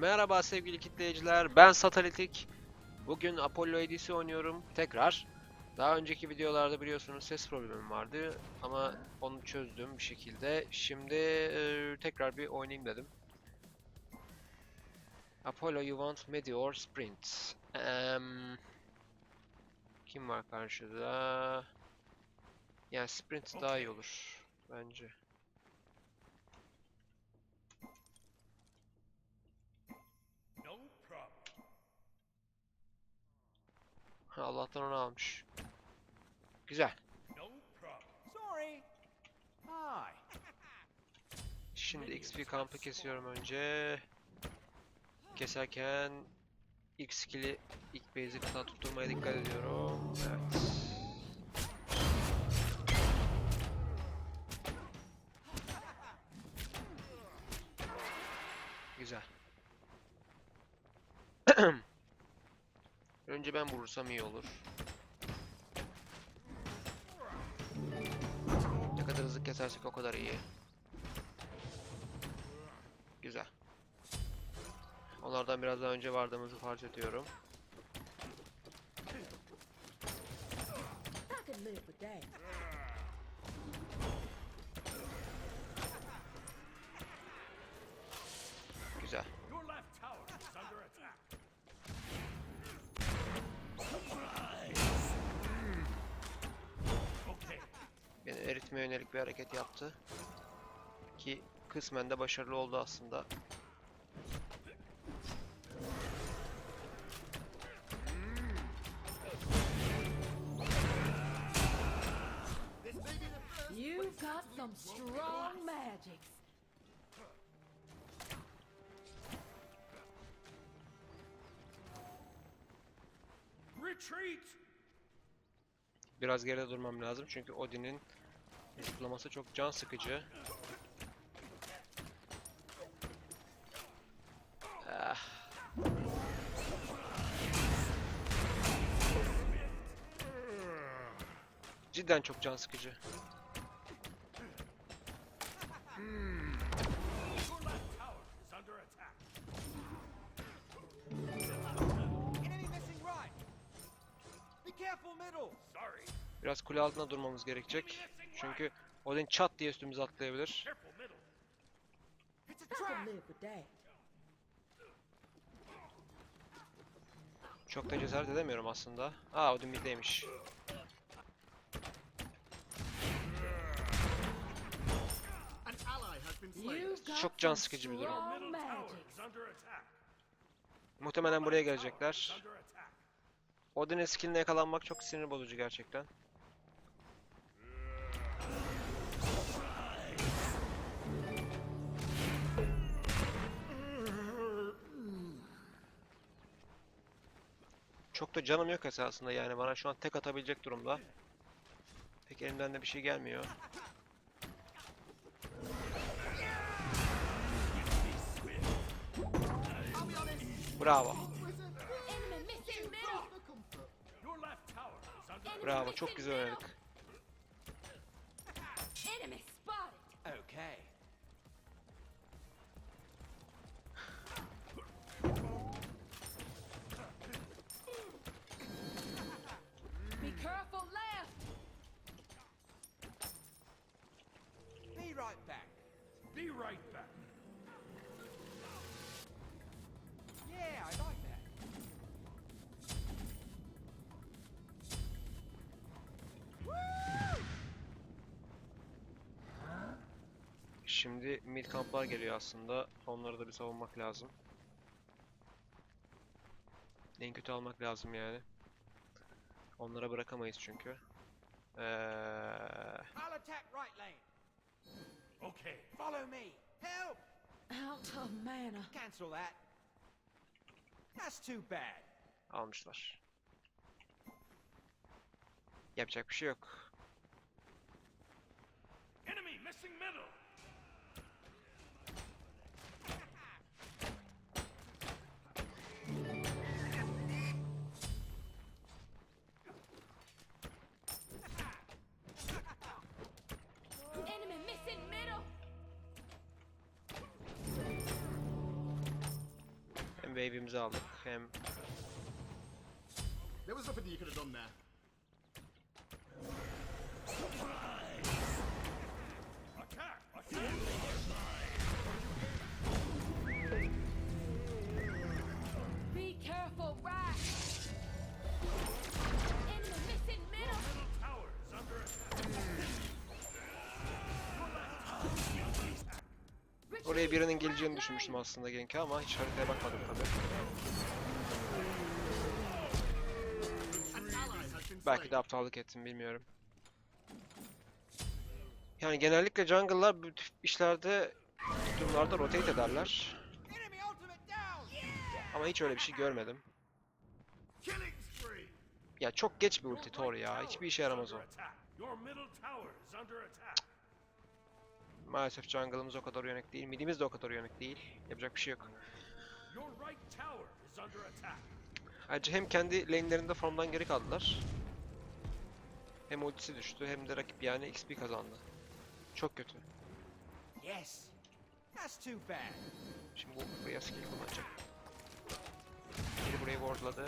Merhaba sevgili kitleyiciler, ben Satalitik. Bugün Apollo Edis'i oynuyorum tekrar. Daha önceki videolarda biliyorsunuz ses problemim vardı ama onu çözdüm bir şekilde. Şimdi e, tekrar bir oynayayım dedim. Apollo You Want Meteor Sprint. Em, kim var karşıda? Yani Sprint daha iyi olur bence. Ha, Allah'tan onu almış. Güzel. Şimdi XP kampı kesiyorum önce. Keserken ilk skill'i ilk base'i kısa tutturmaya dikkat ediyorum. Evet. Güzel. Önce ben vurursam iyi olur. Ne kadar hızlı kesersek o kadar iyi. Güzel. Onlardan biraz daha önce vardığımızı fark ediyorum. I. eritmeye yönelik bir hareket yaptı. Ki kısmen de başarılı oldu aslında. You've got some strong magics. Retreat. Biraz geride durmam lazım çünkü Odin'in zıplaması çok can sıkıcı. Ah. Cidden çok can sıkıcı. Biraz kule altında durmamız gerekecek. Çünkü Odin çat diye üstümüze atlayabilir. Çok da cesaret edemiyorum aslında. Aa Odin middeymiş. Çok can sıkıcı bir durum. Muhtemelen buraya gelecekler. Odin'in skilline yakalanmak çok sinir bozucu gerçekten. Çok da canım yok esasında yani bana şu an tek atabilecek durumda. Pek elimden de bir şey gelmiyor. Bravo. Bravo. Çok güzel oynadık. Şimdi mid kamplar geliyor aslında. Onları da bir savunmak lazım. En kötü almak lazım yani. Onlara bırakamayız çünkü. Ee. Okay. Follow me. Help! Out of mana. Cancel that. That's too bad. almışlar. Yapacak bir şey yok. Enemy missing middle. Wave'imizi aldık. Hem There was nothing you could have done there. Oraya birinin geleceğini düşünmüştüm aslında Genki ama hiç haritaya bakmadım been Belki de aptallık ettim bilmiyorum. Yani genellikle jungle'lar bu tip işlerde durumlarda rotate ederler. Ama hiç öyle bir şey görmedim. Ya çok geç bir ulti Thor ya. Hiçbir işe yaramaz o. Maalesef jungle'ımız o kadar uyanık değil. Midimiz de o kadar uyanık değil. Yapacak bir şey yok. Ayrıca hem kendi lane'lerinde formdan geri kaldılar. Hem ultisi düştü hem de rakip yani XP kazandı. Çok kötü. Yes. That's too bad. Şimdi bu buraya skill kullanacak. Biri burayı wardladı.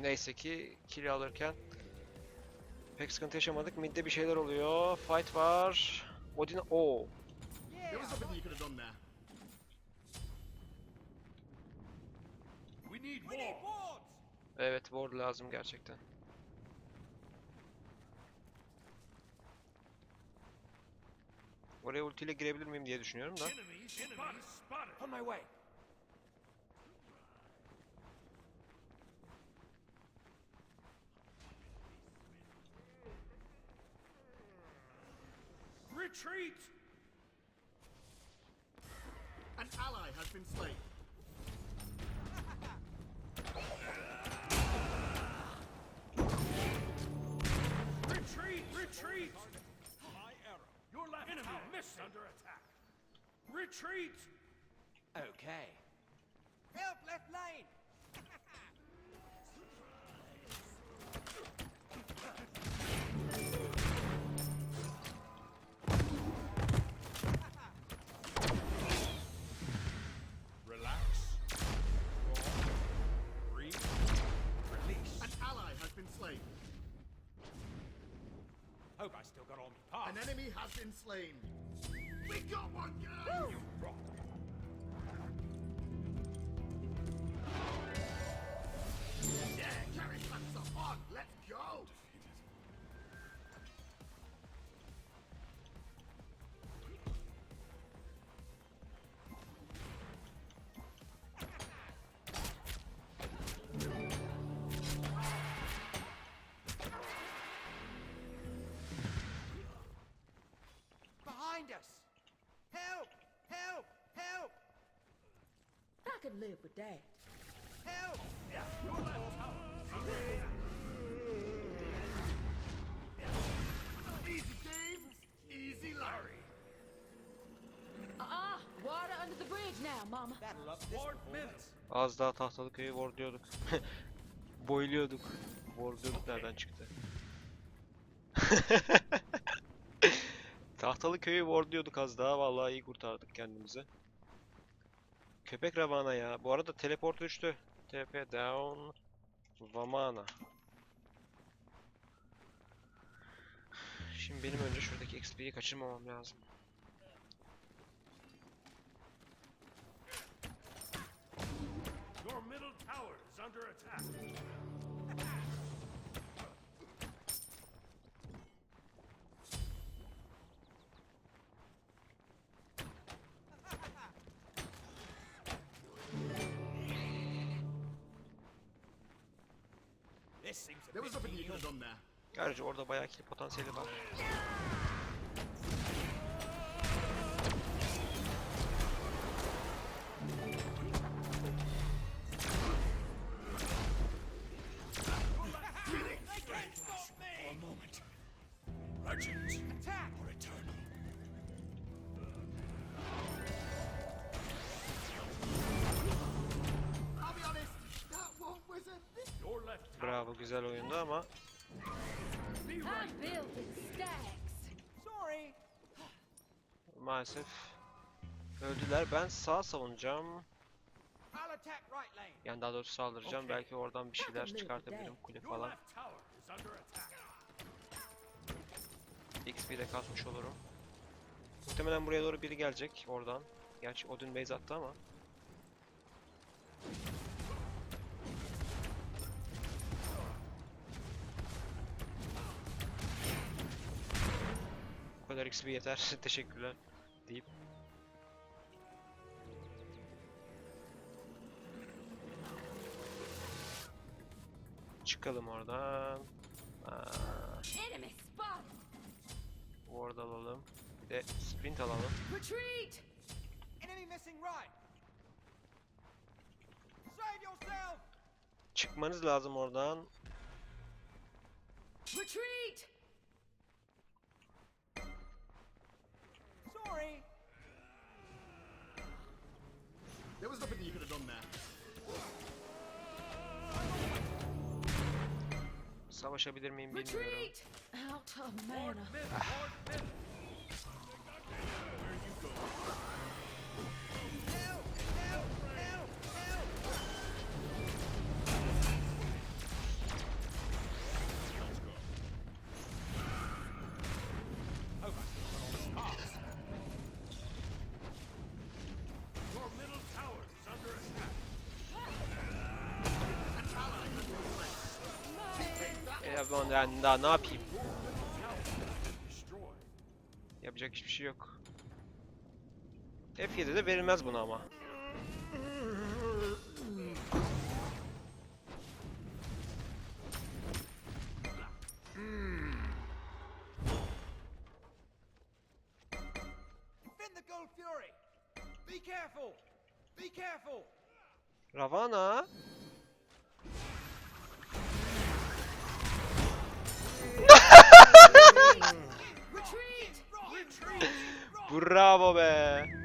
Neyse ki kill alırken pek sıkıntı yaşamadık. Mid'de bir şeyler oluyor. Fight var. Odin o. Evet ward lazım gerçekten. Oraya ultiyle girebilir miyim diye düşünüyorum da. Retreat! An ally has been slain. Retreat! Retreat! My arrow. Your left enemy missed under attack. Retreat! Okay. Help left lane! Enemy has been slain. We got one guy. Rock. Could live with that. Help! Easy Dave. Easy Larry. Uh-uh. Water under the bridge now, mama. That'll up. Az daha tahtalı köyü wardluyorduk. Boyluyorduk. Wardluyorduk nereden çıktı? tahtalı köyü wardluyorduk az daha. Vallahi iyi kurtardık kendimizi. Köpek Ravana ya. Bu arada teleport düştü. TP down. Vamana. Şimdi benim önce şuradaki XP'yi kaçırmamam lazım. Your middle tower is under attack. Gerçi orada bayağı kill potansiyeli var. Bravo güzel oyundu ama maalesef öldüler. Ben sağ savunacağım. Yani daha doğrusu saldıracağım. Okey. Belki oradan bir şeyler çıkartabilirim. Kule falan. left tower is under attack. XP de kasmış olurum. Muhtemelen buraya doğru biri gelecek oradan. Gerçi Odin base attı ama. XP yeter. Teşekkürler. Deyip. Çıkalım oradan. Aa, ward alalım. Bir de sprint alalım. Retreat! Enemy missing right. Save yourself. Çıkmanız lazım oradan. Retreat! Sorry. There was nothing you could have done there. Savaşabilir miyim bilmiyorum. Retreat! Out of mana. Ben yani daha ne yapayım? Yapacak hiçbir şey yok. F7'de verilmez buna ama. Be careful. Be careful. Ravana. Bravo be.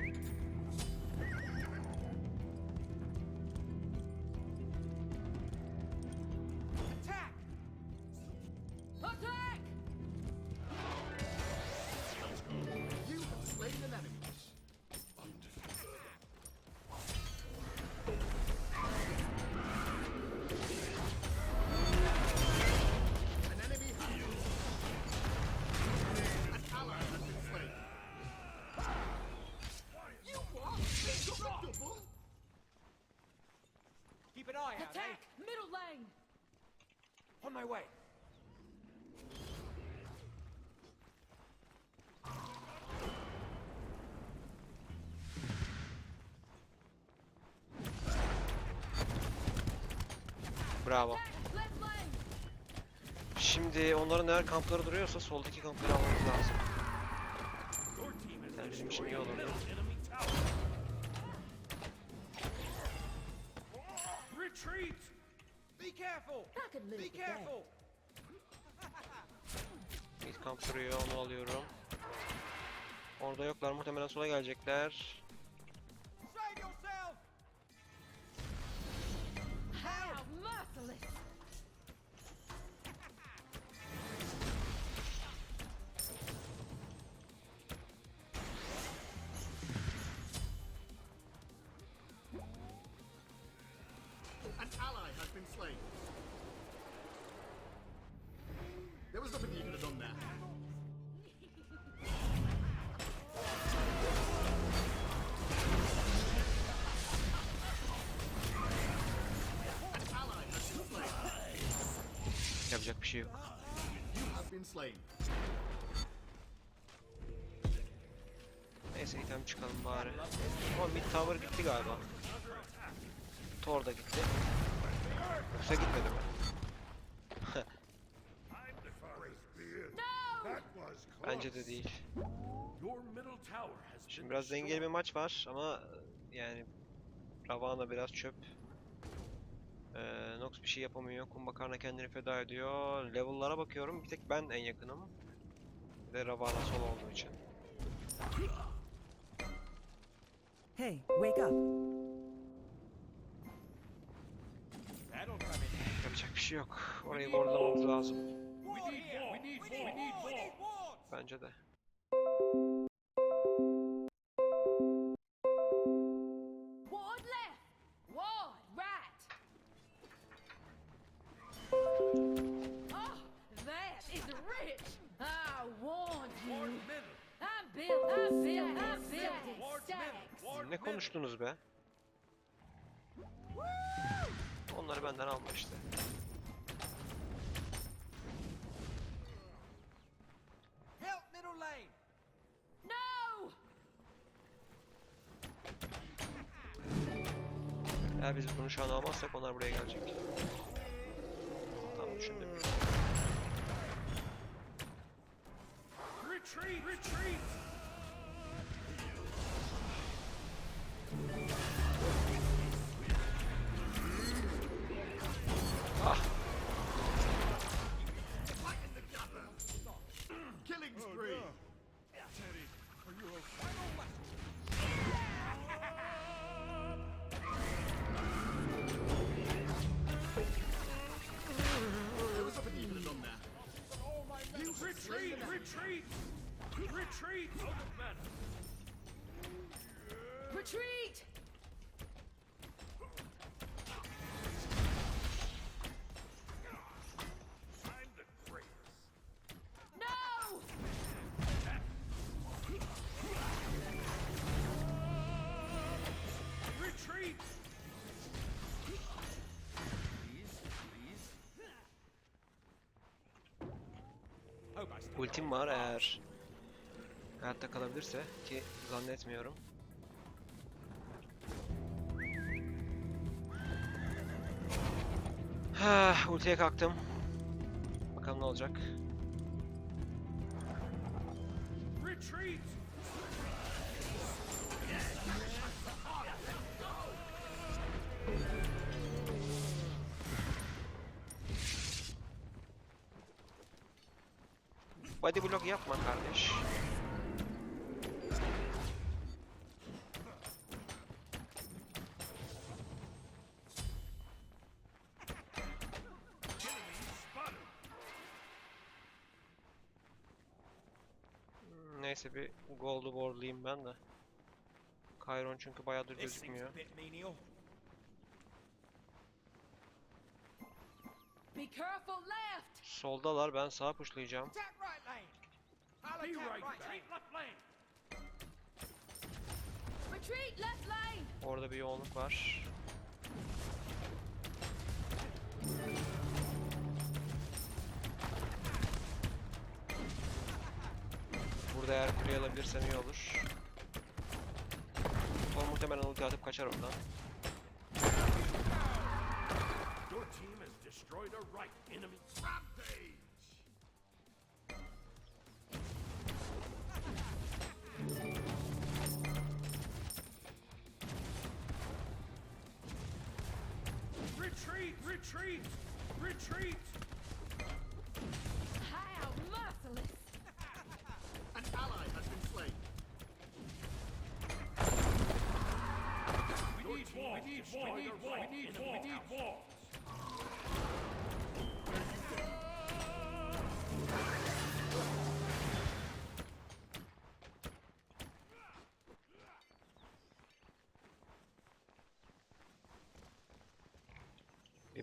On my way. Bravo. Şimdi onların eğer kampları duruyorsa soldaki kampları almamız lazım. Yani bizim için iyi tower. Retreat! Could live Be with that. careful. İlk kamp duruyor onu alıyorum. Orada yoklar muhtemelen sola gelecekler. Yapacak bir şey yok. Neyse item çıkalım bari. Ama mid tower gitti galiba. Thor da gitti. Yoksa gitmedi mi? Bence de değil. Şimdi biraz dengeli bir maç var ama yani Ravana biraz çöp. Ee, Nox bir şey yapamıyor. Kumbakarna kendini feda ediyor. Level'lara bakıyorum. Bir tek ben en yakınım. Bir de Ravana sol olduğu için. Hey, wake up. Yapacak bir şey yok. Orayı borlamamız lazım. Ward need Ne konuştunuz be? Onları benden alma işte. Help middle lane. No. Eğer biz bunu şu an almazsak onlar buraya gelecek. Retreat. Retreat. Out of mana. Retreat. Ultim var eğer hayatta kalabilirse ki zannetmiyorum. Ha, ultiye kalktım. Bakalım ne olacak. Retreat. Body block yapma kardeş. Neyse bir gold'u boardlayayım ben de. Kyron çünkü bayağıdır gözükmüyor. Soldalar ben sağa pushlayacağım. Attack right lane. I'll Be right. Retreat left lane. Retreat left lane. Orada bir yoğunluk var. Burada eğer kuleyi alabilirsem iyi olur. O muhtemelen ulti atıp kaçar oradan. Your team has destroyed a right enemy. Rampage.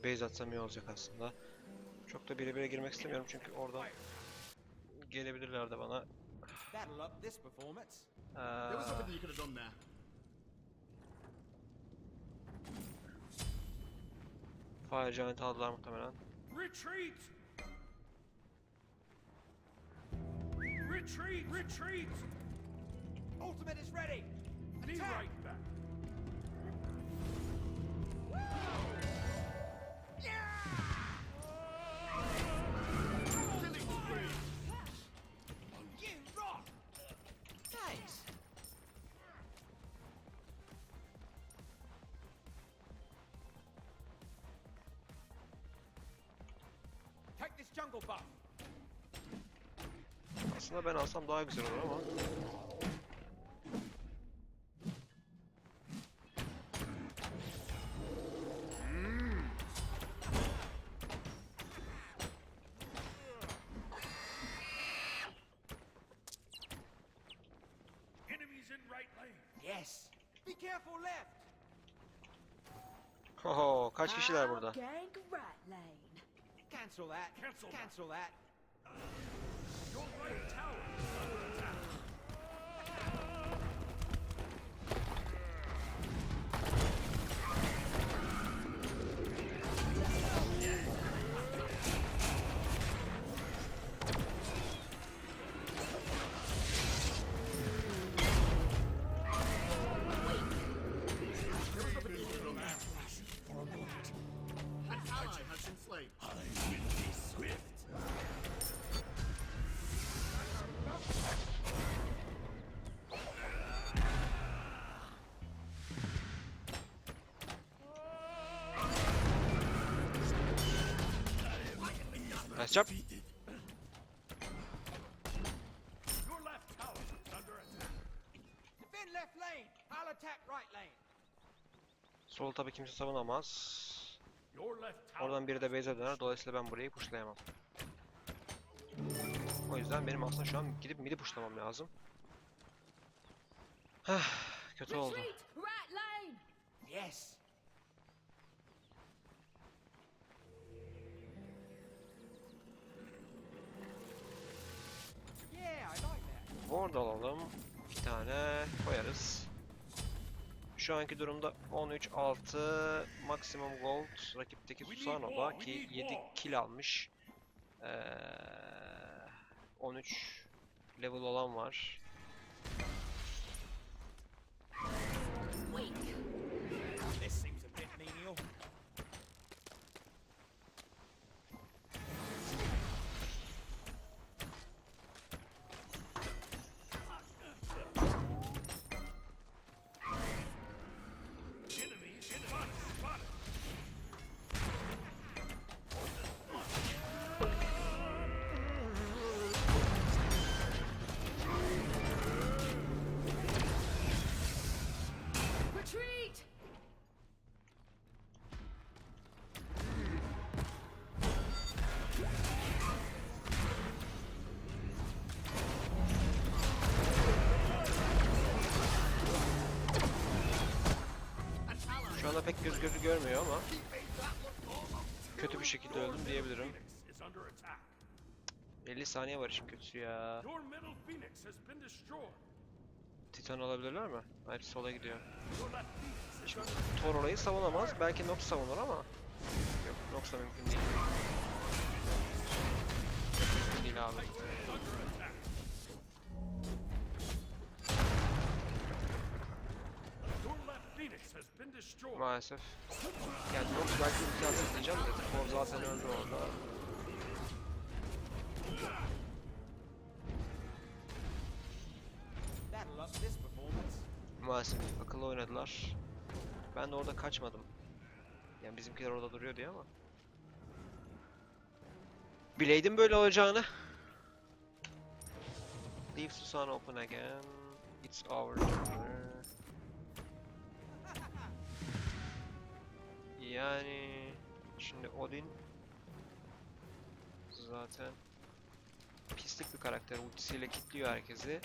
Bir base atsam iyi olacak aslında. Çok da bire bire girmek istemiyorum çünkü oradan gelebilirler de bana. Ee. Fire Giant aldılar muhtemelen. Retreat. Retreat. Retreat. Ultimate is ready. Be Attack. right back. Aslında ben alsam daha güzel olur ama. Cancel that. Lane. Sol tabi kimse savunamaz. Oradan biri de base'e döner. Dolayısıyla ben burayı pushlayamam. O yüzden benim aslında şu an gidip midi pushlamam lazım. Heh, kötü oldu. Yes. Ward alalım. Bir tane koyarız. Şu anki durumda 13-6 maksimum gold rakipteki Susano'da ki 7 kill almış. Ee, 13 level olan var. Anda pek göz gözü görmüyor ama kötü bir şekilde öldüm diyebilirim. Phoenix is under attack. 50 saniye var işin kötüsü ya. Titan alabilirler mi? Hayır sola gidiyor. Under Thor orayı savunamaz. Belki Nox savunur ama yok Nox da mümkün değil. Mümkün değil abi. Maalesef. Yani Nox belki ulti atsın diyeceğim de Thor zaten öldü orada. Maalesef akıllı oynadılar. Ben de orada kaçmadım. Yani bizimkiler orada duruyor diye ama. Bileydim böyle olacağını. Leave Susan open again. It's our turn. Yani şimdi Odin zaten pislik bir karakter. Ultisiyle kilitliyor herkesi.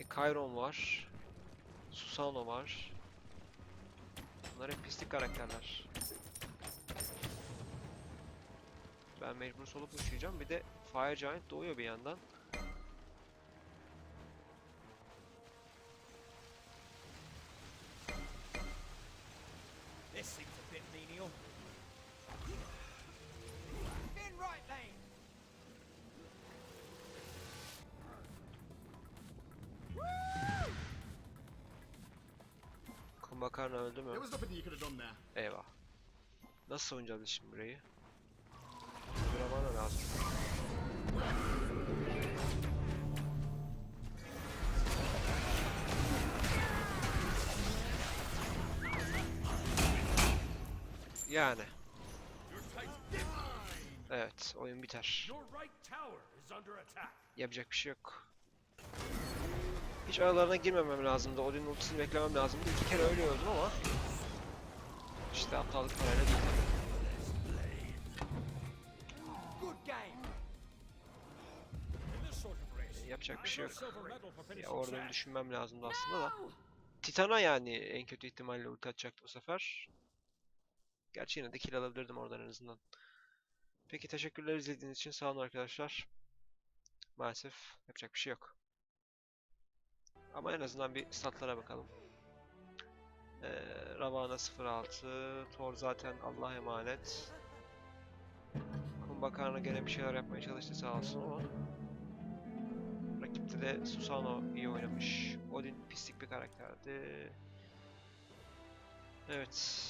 E, Chiron var. Susano var. Bunlar hep pislik karakterler. Ben mecbur solup uçacağım. Bir de Fire Giant doğuyor bir yandan. Have done there. Eyvah. Nasıl savunacağız şimdi burayı? Dramana lazım. Yani. Evet, oyun biter. Yapacak bir şey yok. Hiç aralarına girmemem lazımdı. Odin'in ultisini beklemem lazımdı. İki kere öyle öldüm ama işte aptallık parayla değil race, yapacak bir şey yok. Ya oradan düşünmem lazımdı aslında da. Titan'a yani en kötü ihtimalle ulti atacaktı bu sefer. Gerçi yine de kill alabilirdim oradan en azından. Peki teşekkürler izlediğiniz için sağ olun arkadaşlar. Maalesef yapacak bir şey yok. Ama en azından bir statlara bakalım. Ee, Ravana 06, Thor zaten Allah'a emanet. Kumbhakarna gene bir şeyler yapmaya çalıştı sağ olsun ama Rakipte de Susano iyi oynamış. Odin pislik bir karakterdi. Evet.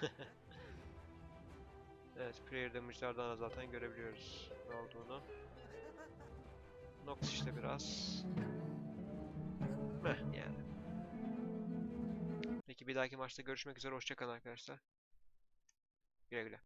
evet, prayer damage'lardan da zaten görebiliyoruz ne olduğunu. Nox işte biraz. Meh yani. Peki bir dahaki maçta görüşmek üzere. Hoşçakalın arkadaşlar. Güle güle.